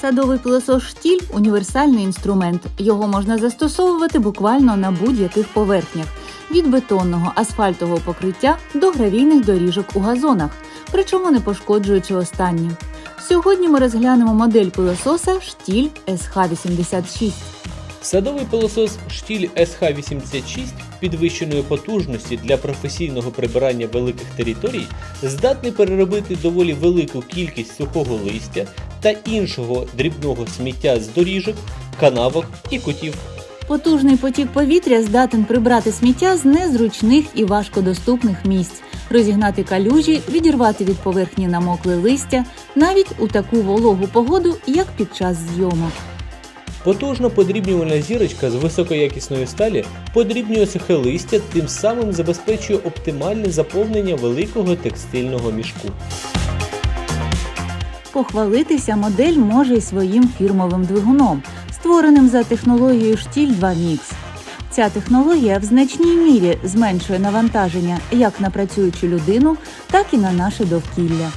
Садовий пилосос штіль універсальний інструмент. Його можна застосовувати буквально на будь-яких поверхнях від бетонного асфальтового покриття до гравійних доріжок у газонах, причому не пошкоджуючи останні. Сьогодні ми розглянемо модель пилососа штіль SH86. Садовий пилосос штіль SH86 підвищеної потужності для професійного прибирання великих територій здатний переробити доволі велику кількість сухого листя та іншого дрібного сміття з доріжок, канавок і кутів. Потужний потік повітря здатен прибрати сміття з незручних і важкодоступних місць, розігнати калюжі, відірвати від поверхні намокле листя, навіть у таку вологу погоду, як під час зйомок. Потужна подрібнювальна зірочка з високоякісної сталі подрібнює сухе листя, тим самим забезпечує оптимальне заповнення великого текстильного мішку. Похвалитися модель може й своїм фірмовим двигуном, створеним за технологією штіль 2 Mix. Ця технологія в значній мірі зменшує навантаження як на працюючу людину, так і на наше довкілля.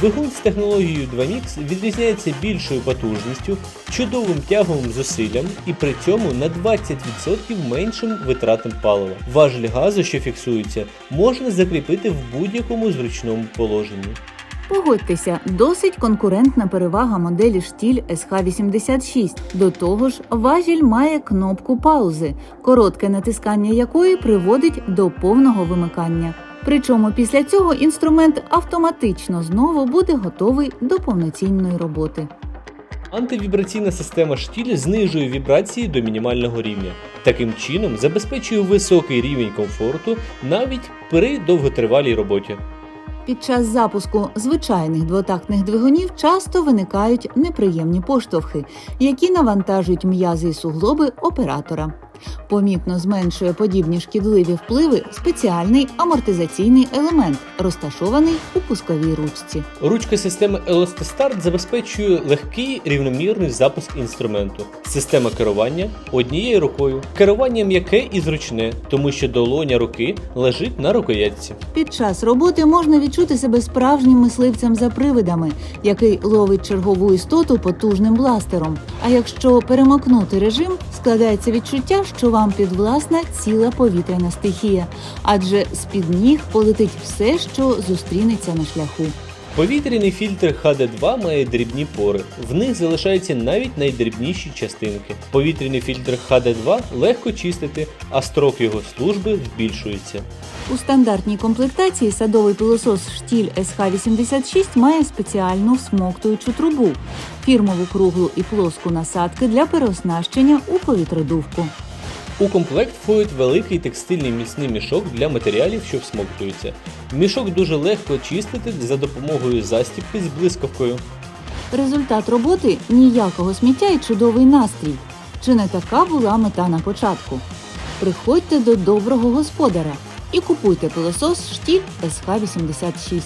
Двигун з технологією 2MIX відрізняється більшою потужністю, чудовим тяговим зусиллям і при цьому на 20% меншим витратам палива. Важель газу, що фіксується, можна закріпити в будь-якому зручному положенні. Погодьтеся, досить конкурентна перевага моделі штіль SH86. До того ж, важіль має кнопку паузи, коротке натискання якої приводить до повного вимикання. Причому після цього інструмент автоматично знову буде готовий до повноцінної роботи. Антивібраційна система штіль знижує вібрації до мінімального рівня. Таким чином забезпечує високий рівень комфорту навіть при довготривалій роботі. Під час запуску звичайних двотактних двигунів часто виникають неприємні поштовхи, які навантажують м'язи і суглоби оператора. Помітно зменшує подібні шкідливі впливи спеціальний амортизаційний елемент, розташований у пусковій ручці. Ручка системи LST-Start забезпечує легкий рівномірний запуск інструменту. Система керування однією рукою. Керування м'яке і зручне, тому що долоня руки лежить на рукоятці. Під час роботи можна відчути себе справжнім мисливцем за привидами, який ловить чергову істоту потужним бластером. А якщо перемокнути режим, складається відчуття, що вам підвласна ціла повітряна стихія, адже з-під ніг полетить все, що зустрінеться на шляху. Повітряний фільтр HD2 має дрібні пори. В них залишаються навіть найдрібніші частинки. Повітряний фільтр HD2 легко чистити, а строк його служби збільшується. У стандартній комплектації садовий пилосос штіль SH86 має спеціальну всмоктуючу трубу, фірмову круглу і плоску насадки для переоснащення у повітродувку. У комплект входить великий текстильний міцний мішок для матеріалів, що всмоктуються. Мішок дуже легко чистити за допомогою застібки з блискавкою. Результат роботи ніякого сміття і чудовий настрій. Чи не така була мета на початку? Приходьте до доброго господаря і купуйте пилосос штіль SH86.